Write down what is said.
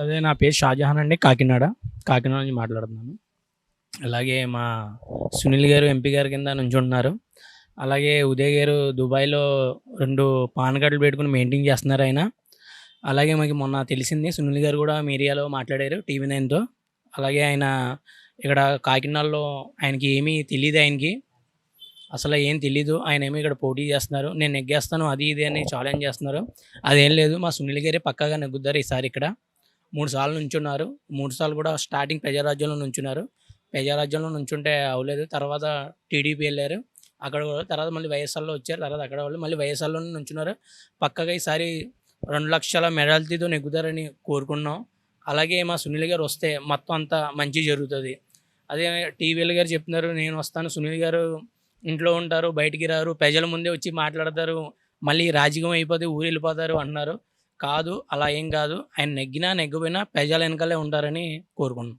అదే నా పేరు షాజహాన్ అండి కాకినాడ. కాకినాడ నుంచి మాట్లాడుతున్నాను. అలాగే మా సునీల్ గారు ఎంపీ గారి కింద నుంచుంటున్నారు అలాగే ఉదయ్ గారు దుబాయ్లో రెండు పాన్ కార్డులు పెట్టుకుని మెయింటైన్ చేస్తున్నారు ఆయన. అలాగే మాకు మొన్న తెలిసింది సునీల్ గారు కూడా మీడియాలో మాట్లాడారు టీవీ నైన్తో. అలాగే ఆయన ఇక్కడ కాకినాడలో ఆయనకి ఏమీ తెలియదు ఆయనకి. అసలు ఏం తెలీదు ఆయన ఏమో ఇక్కడ పోటీ చేస్తున్నారు. నేను నెగ్గేస్తాను అది ఇది అని ఛాలెంజ్ చేస్తున్నారు. అదేం లేదు మా సునీల్ గారే పక్కాగా నెగ్గుతారు ఈసారి ఇక్కడ. మూడు సార్లు నుంచున్నారు. మూడు సార్లు కూడా స్టార్టింగ్ ప్రజారాజ్యంలో నుంచున్నారు. ప్రజారాజ్యంలో నుంచుంటే అవ్వలేదు. తర్వాత టీడీపీ వెళ్ళారు. అక్కడ కూడా తర్వాత మళ్ళీ వైఎస్ఆర్లో వచ్చారు. తర్వాత అక్కడ వాళ్ళు మళ్ళీ వైఎస్ఆర్లోనే నుంచున్నారు. పక్కగా ఈసారి రెండు లక్షల మెడాలిటీతో నెగ్గుతారని కోరుకున్నాం. అలాగే మా సునీల్ గారు వస్తే మొత్తం అంతా మంచి జరుగుతుంది. అదే టీవీఎల్ గారు చెప్తున్నారు నేను వస్తాను. సునీల్ గారు ఇంట్లో ఉంటారు బయటికి రారు ప్రజల ముందే వచ్చి మాట్లాడతారు. మళ్ళీ రాజకీయం అయిపోతే ఊరు వెళ్ళిపోతారు అంటున్నారు. కాదు అలా ఏం కాదు. ఆయన నెగ్గినా నెగ్గిపోయినా ప్రజల వెనకాలే ఉంటారని కోరుకున్నాను